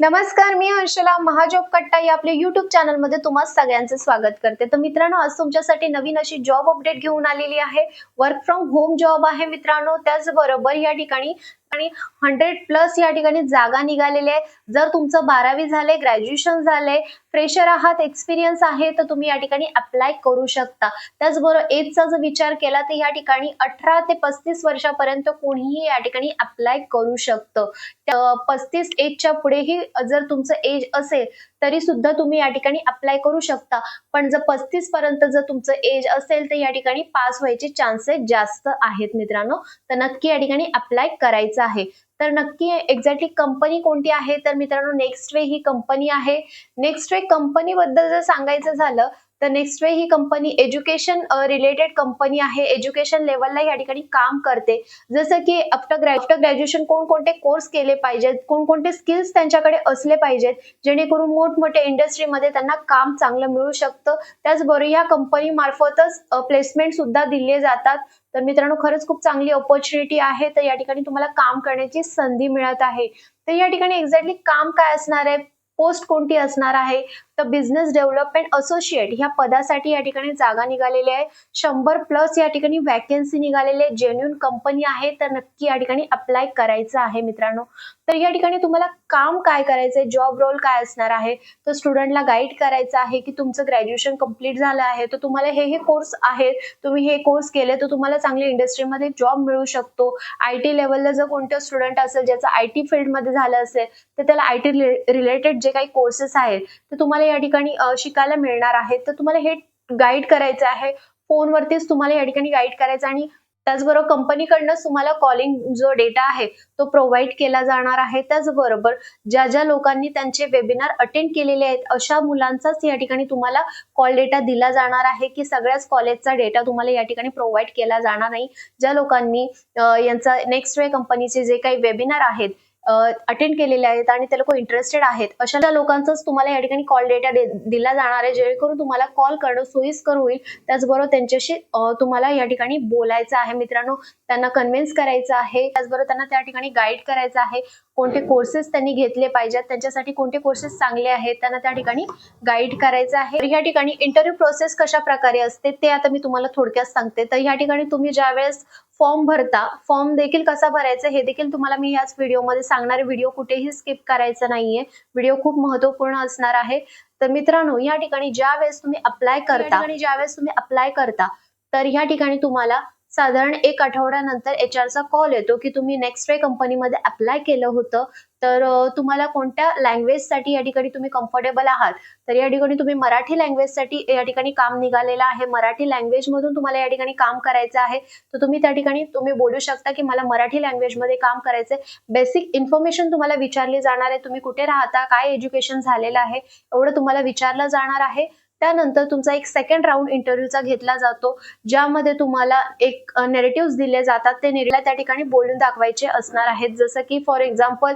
नमस्कार मी हर्षला महाजॉब कट्टा या आपल्या युट्यूब चॅनलमध्ये तुम्हा सगळ्यांचं स्वागत करते. तर मित्रांनो आज तुमच्यासाठी नवीन अशी जॉब अपडेट घेऊन आलेली आहे. वर्क फ्रॉम होम जॉब आहे मित्रांनो. त्याचबरोबर या ठिकाणी आणि हंड्रेड प्लस या ठिकाणी जागा निघालेल्या आहे. जर तुमचं बारावी झाले ग्रॅज्युएशन झाले फ्रेशर आहात एक्सपिरियन्स आहे तर तुम्ही या ठिकाणी अप्लाय करू शकता. त्याचबरोबर एजचा जर विचार केला तर या ठिकाणी अठरा ते पस्तीस वर्षापर्यंत कोणीही या ठिकाणी अप्लाय करू शकतं. पस्तीस एजच्या पुढेही जर तुमचं एज असेल तरी सुद्धा तुम्ही या ठिकाणी अप्लाय करू शकता. पण जर पस्तीस पर्यंत जर तुमचं एज असेल तर या ठिकाणी पास व्हायचे चान्सेस जास्त आहेत मित्रांनो. तर नक्की या ठिकाणी अप्लाय करायचं आहे. तर नक्की एक्झॅक्टली कंपनी कोणती आहे? तर मित्रांनो नेक्स्ट वे ही कंपनी आहे. नेक्स्ट वे कंपनीबद्दल जर सांगायचं झालं तर नेक्स्ट वे ही कंपनी एज्युकेशन रिलेटेड कंपनी आहे. एज्युकेशन लेवलला या ठिकाणी काम करते. जसं की आफ्टर आफ्टर ग्रॅज्युएशन कोणकोणते कोर्स केले पाहिजेत? कोणकोणते स्किल्स त्यांच्याकडे असले पाहिजेत? जेणेकरून मोठमोठ्या इंडस्ट्रीमध्ये त्यांना काम चांगलं मिळू शकतं. त्याचबरोबर या कंपनी मार्फतच uh, प्लेसमेंट सुद्धा दिले जातात. तर मित्रांनो खरंच खूप चांगली ऑपॉर्च्युनिटी आहे. तर या ठिकाणी तुम्हाला काम करण्याची संधी मिळत आहे. तर या ठिकाणी एक्झॅक्टली काम काय असणार आहे? पोस्ट कोणती असणार आहे? तर बिझनेस डेव्हलपमेंट असोसिएट ह्या पदासाठी या ठिकाणी जागा निघालेली आहे. शंभर प्लस या ठिकाणी वॅकन्सी निघालेली आहे जेन्युन कंपनी आहे तर नक्की या ठिकाणी अप्लाय करायचं आहे मित्रांनो. तर या ठिकाणी तुम्हाला काम काय करायचंय जॉब रोल काय असणार आहे तर स्टुडंटला गाईड करायचं आहे की तुमचं ग्रॅज्युएशन कंप्लीट झालं आहे तर तुम्हाला हे हे कोर्स आहेत. तुम्ही हे कोर्स केले तर तुम्हाला चांगल्या इंडस्ट्रीमध्ये जॉब मिळू शकतो. आय टी लेवलला जर कोणतं स्टुडंट असेल ज्याचं आय टी फील्डमध्ये झालं असेल तर त्याला आय टी रिलेटेड जे काही कोर्सेस आहेत ते तुम्हाला या ठिकाणी शिकायला मिळणार आहेत. तर तुम्हाला हे गाईड करायचं आहे. फोनवरतीच तुम्हाला या ठिकाणी गाईड करायचं आणि त्याचबरोबर कंपनीकडनंच तुम्हाला कॉलिंग जो डेटा आहे तो प्रोव्हाइड केला जाणार आहे. त्याचबरोबर ज्या ज्या लोकांनी त्यांचे वेबिनार अटेंड केलेले आहेत अशा मुलांचाच या ठिकाणी तुम्हाला कॉल डेटा दिला जाणार आहे की सगळ्याच कॉलेजचा डेटा तुम्हाला या ठिकाणी प्रोव्हाइड केला जाणार नाही. ज्या लोकांनी यांचा नेक्स्ट वे कंपनीचे जे काही वेबिनार आहेत अटेंड केलेले आहेत आणि ते लोक इंटरेस्टेड आहेत. अशा त्या लोकांचाच तुम्हाला या ठिकाणी कॉल डेटा दिला जाणार आहे. जेणेकरून तुम्हाला कॉल करणं सोयीस्कर होईल. त्याचबरोबर त्यांच्याशी तुम्हाला या ठिकाणी बोलायचं आहे. मित्रांनो त्यांना कन्व्हिन्स करायचं आहे. त्याचबरोबर त्यांना त्या ठिकाणी गाईड करायचं आहे. कोणते कोर्सेस त्यांनी घेतले पाहिजेत? त्यांच्यासाठी कोणते कोर्सेस चांगले आहेत? त्यांना त्या ठिकाणी गाईड करायचं आहे. या ठिकाणी इंटरव्ह्यू प्रोसेस कशा प्रकारे असते? ते आता मी तुम्हाला थोडक्यात सांगते. तर ह्या ठिकाणी तुम्ही ज्यावेळेस फॉर्म भरता. फॉर्म देखील कसा भरायचा हे देखील तुम्हाला मी याच व्हिडिओमध्ये सांगणारे व्हिडिओ कुठेही स्किप करायचा नाहीये. व्हिडिओ खूप महत्त्वपूर्ण असणार आहे. तर मित्रांनो या ठिकाणी ज्या वेळेस तुम्ही अप्लाय करता आणि ज्यावेळेस तुम्ही अप्लाय करता तर ह्या ठिकाणी तुम्हाला साधारण एक आठवड्यानंतर एच आरचा कॉल येतो की तुम्ही नेक्स्ट वे कंपनीमध्ये अप्लाय केलं होतं. तर तुम्हाला कोणत्या लँग्वेजसाठी या ठिकाणी तुम्ही कम्फर्टेबल आहात? तर या ठिकाणी तुम्ही मराठी लँग्वेजसाठी या ठिकाणी काम निघालेलं आहे. मराठी लँग्वेज मधून तुम्हाला या ठिकाणी काम करायचं आहे. तर तुम्ही त्या ठिकाणी तुम्ही बोलू शकता की मला मराठी लँग्वेजमध्ये काम करायचंय. बेसिक इन्फॉर्मेशन तुम्हाला विचारली जाणार आहे. तुम्ही कुठे राहता? काय एज्युकेशन झालेलं आहे? एवढं तुम्हाला विचारलं जाणार आहे. त्यानंतर तुमचा एक सेकंड राऊंड इंटरव्ह्यूचा घेतला जातो ज्यामध्ये तुम्हाला एक नेरेटिव्ह दिले जातात. ते निर्णय त्या ठिकाणी बोलून दाखवायचे असणार आहेत. जसं की फॉर एक्झाम्पल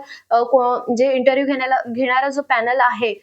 जे इंटरव्ह्यू घेण्याला घेणारा जो पॅनल आहे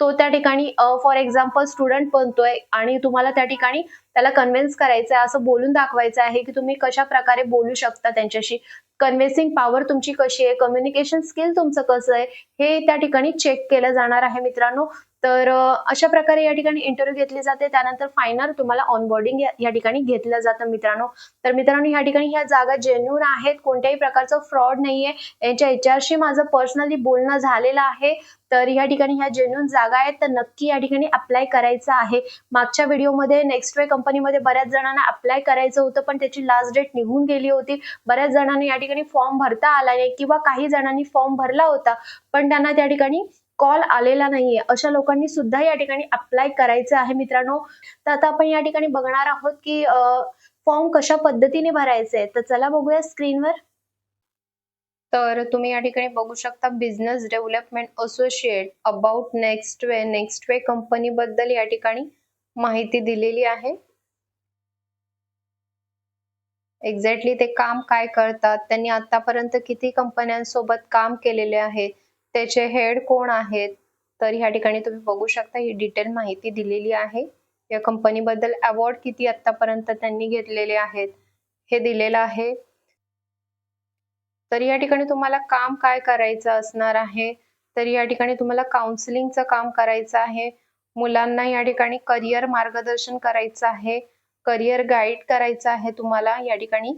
तो त्या ठिकाणी फॉर एक्झाम्पल स्टुडंट बनतोय आणि तुम्हाला त्या ठिकाणी त्याला कन्व्हिन्स करायचं आहे असं बोलून दाखवायचं आहे की तुम्ही कशा प्रकारे बोलू शकता त्यांच्याशी. कन्व्हिन्सिंग पॉवर तुमची कशी आहे? कम्युनिकेशन स्किल तुमचं कसं आहे? हे त्या ठिकाणी चेक केलं जाणार आहे मित्रांनो. तर अशा प्रकारे या ठिकाणी इंटरव्ह्यू घेतली जाते. त्यानंतर फायनल तुम्हाला ऑनबोर्डिंग या ठिकाणी घेतलं जातं मित्रांनो. तर मित्रांनो या ठिकाणी ह्या जागा जेन्युन आहेत. कोणत्याही प्रकारचं फ्रॉड नाहीये. यांच्या एचआरशी माझं पर्सनली बोलणं झालेलं आहे. तर या ठिकाणी ह्या जेन्युन जागा आहेत. तर नक्की या ठिकाणी अप्लाय करायचं आहे. मागच्या व्हिडिओमध्ये नेक्स्ट वे कंपनीमध्ये बऱ्याच जणांना अप्लाय करायचं होतं पण त्याची लास्ट डेट निघून गेली होती. बऱ्याच जणांनी या ठिकाणी फॉर्म भरता आला नाही किंवा काही जणांनी फॉर्म भरला होता पण त्यांना त्या ठिकाणी कॉल आलेला नाहीये. अशा लोकांनी सुद्धा या ठिकाणी अप्लाय करायचं आहे मित्रांनो. तर आता आपण या ठिकाणी बघणार आहोत की फॉर्म कशा पद्धतीने भरायचे तर चला बघूया स्क्रीनवर तर तुम्ही या ठिकाणी बघू शकता business development associate about next way next way company बद्दल या ठिकाणी माहिती दिलेली आहे. एक्झॅक्टली ते काम काय करतात? त्यांनी आतापर्यंत किती कंपन्यांसोबत काम केलेले आहे? त्याचे हेड कोण आहेत? तर ह्या ठिकाणी तुम्ही बघू शकता ही डिटेल माहिती दिलेली आहे. या कंपनीबद्दल अवॉर्ड किती आतापर्यंत त्यांनी घेतलेले आहेत हे दिलेलं आहे. तर या ठिकाणी तुम्हाला काम काय करायचं असणार आहे? तर या ठिकाणी तुम्हाला काउन्सिलिंगचं काम करायचं आहे. मुलांना या ठिकाणी करिअर मार्गदर्शन करायचं आहे. करिअर गाईड करायचं आहे तुम्हाला या ठिकाणी.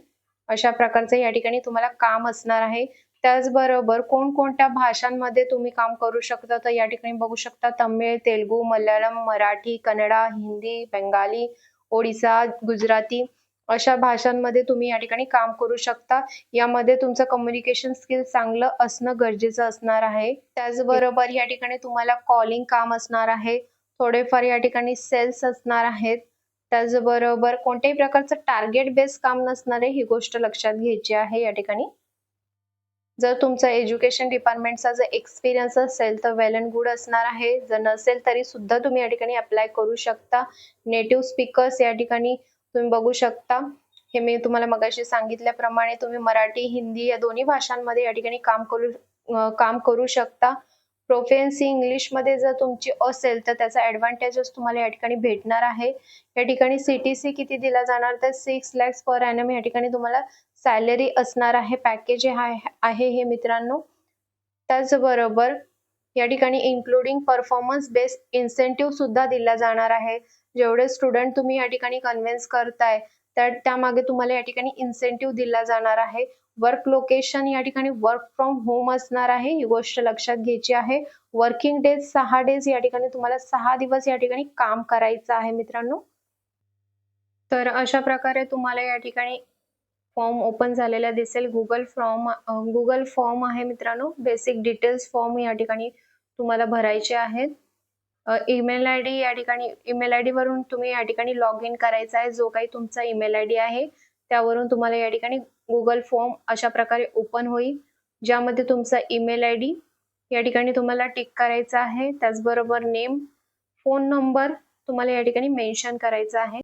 अशा प्रकारचं या ठिकाणी तुम्हाला काम असणार आहे. त्याचबरोबर कोणकोणत्या भाषांमध्ये तुम्ही काम करू शकता तर या ठिकाणी बघू शकता तमिळ तेलगू मल्याळम मराठी कन्नडा हिंदी बंगाली ओडिसा गुजराती अशा भाषांमध्ये तुम्ही या ठिकाणी काम करू शकता. यामध्ये तुमचं कम्युनिकेशन स्किल चांगलं असणं गरजेचं असणार आहे. त्याचबरोबर या ठिकाणी तुम्हाला कॉलिंग काम असणार आहे. थोडेफार या ठिकाणी सेल्स असणार आहेत. त्याचबरोबर कोणत्याही प्रकारचं टार्गेट बेस काम नसणार आहे ही गोष्ट लक्षात घ्यायची आहे या ठिकाणी. जर तुमचा एज्युकेशन डिपार्टमेंटचा जर एक्सपिरियन्स असेल तर वेल अँड गुड असणार आहे. जर नसेल तरी सुद्धा तुम्ही या ठिकाणी अप्लाय करू शकता. नेटिव्ह स्पीकर्स या ठिकाणी तुम्ही बघू शकता. हे मी तुम्हाला मगाशी सांगितल्याप्रमाणे तुम्ही मराठी हिंदी या दोन्ही भाषांमध्ये या ठिकाणी काम करू काम करू शकता. प्रोफेन्सी इंग्लिशमध्ये जर तुमची असेल तर त्याचा ऍडव्हान्टेजेस तुम्हाला या ठिकाणी भेटणार आहे. या ठिकाणी सीटीसी किती दिला जाणार? तर सिक्स लॅक्स पर ॲनम या ठिकाणी तुम्हाला सॅलरी असणार आहे. पॅकेज आहे हे मित्रांनो. त्याचबरोबर या ठिकाणी इन्क्लुडिंग परफॉर्मन्स बेस्ड इन्सेंटिव्ह सुद्धा दिला जाणार आहे. जेवढे स्टुडंट तुम्ही या ठिकाणी कन्व्हिन्स करताय तर त्यामागे तुम्हाला या ठिकाणी इन्सेंटिव्ह दिला जाणार आहे. वर्क लोकेशन या ठिकाणी वर्क फ्रॉम होम असणार आहे. ही गोष्ट लक्षात घ्यायची आहे. वर्किंग डेज सहा डेज या ठिकाणी तुम्हाला सहा दिवस या ठिकाणी काम करायचं आहे मित्रांनो. तर अशा प्रकारे तुम्हाला या ठिकाणी फॉर्म ओपन झालेला दिसेल. गुगल फॉर्म गुगल फॉर्म आहे मित्रांनो. बेसिक डिटेल्स फॉर्म या ठिकाणी तुम्हाला भरायचे आहेत. ईमेल आय डी या ठिकाणी ईमेल आय डी वरून तुम्ही या ठिकाणी लॉग इन करायचा आहे. जो काही तुमचा ईमेल आय डी आहे त्यावरून तुम्हाला या ठिकाणी गुगल फॉर्म अशा प्रकारे ओपन होईल. ज्यामध्ये तुमचा ईमेल आय डी या ठिकाणी तुम्हाला टिक करायचा आहे. त्याचबरोबर नेम फोन नंबर तुम्हाला या ठिकाणी मेन्शन करायचा आहे.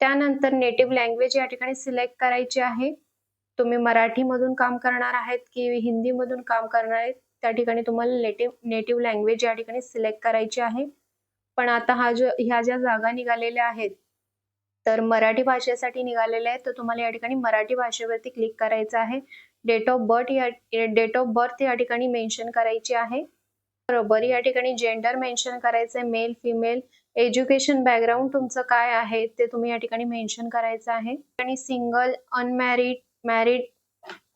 त्यानंतर नेटिव्ह लँग्वेज या ठिकाणी सिलेक्ट करायची आहे. तुम्ही मराठीमधून काम करणार आहेत की हिंदीमधून काम करणार आहेत त्या ठिकाणी तुम्हाला नेटिव्ह नेटिव्ह लँग्वेज या ठिकाणी सिलेक्ट करायची आहे. पण आता हा जो ह्या ज्या जागा निघालेल्या आहेत तर मराठी भाषेसाठी निघालेले आहेत. तर तुम्हाला या ठिकाणी मराठी भाषेवरती क्लिक करायचं आहे. डेट ऑफ बर्थ या डेट ऑफ बर्थ या ठिकाणी मेन्शन करायची आहे. बरोबर. या ठिकाणी जेंडर मेन्शन करायचं आहे. मेल फिमेल एज्युकेशन बॅकग्राऊंड तुमचं काय आहे ते तुम्ही या ठिकाणी मेन्शन करायचं आहे. आणि सिंगल अनमॅरिड मॅरिड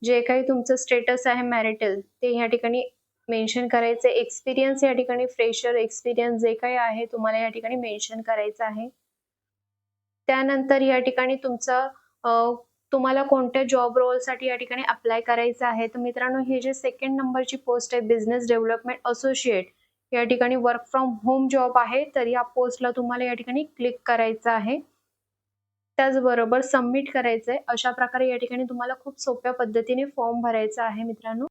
जे काही तुमचं स्टेटस आहे मॅरिटल ते या ठिकाणी मेन्शन करायचं एक्सपिरियन्स या ठिकाणी फ्रेशर एक्सपिरियन्स जे काही आहे तुम्हाला या ठिकाणी मेन्शन करायचं आहे. त्यानंतर या ठिकाणी तुमचं तुम्हाला कोणत्या जॉब रोलसाठी या ठिकाणी अप्लाय करायचं आहे? तर मित्रांनो हे जे सेकंड नंबरची पोस्ट आहे बिझनेस डेव्हलपमेंट असोसिएट या ठिकाणी वर्क फ्रॉम होम जॉब आहे तर या पोस्टला तुम्हाला या ठिकाणी क्लिक करायचं आहे. त्याचबरोबर सबमिट करायचं आहे. अशा प्रकारे या ठिकाणी तुम्हाला खूप सोप्या पद्धतीने फॉर्म भरायचा आहे मित्रांनो.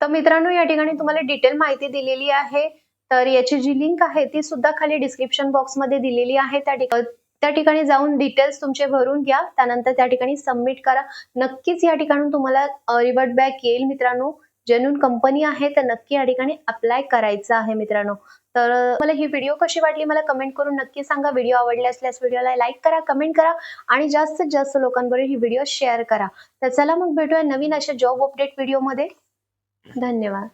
तर मित्रांनो या ठिकाणी तुम्हाला डिटेल माहिती दिलेली आहे. तर याची जी लिंक आहे ती सुद्धा खाली डिस्क्रिप्शन बॉक्समध्ये दिलेली आहे. त्या ठिकाणी त्या ठिकाणी जाऊन डिटेल्स तुमचे भरून घ्या. त्यानंतर त्या ठिकाणी सबमिट करा. नक्कीच या ठिकाणी तुम्हाला रिवर्ट बॅक येईल मित्रांनो. जेन्युन कंपनी आहे तर नक्की या ठिकाणी अप्लाय करायचं आहे मित्रांनो. तर मला ही व्हिडिओ कशी वाटली मला कमेंट करून नक्की सांगा. व्हिडिओ आवडले असल्यास व्हिडिओला लाईक करा कमेंट करा आणि जास्तीत जास्त लोकांबरोबर ही व्हिडिओ शेअर करा. तर चला मग भेटूया नवीन अशा जॉब अपडेट व्हिडिओमध्ये धन्यवाद.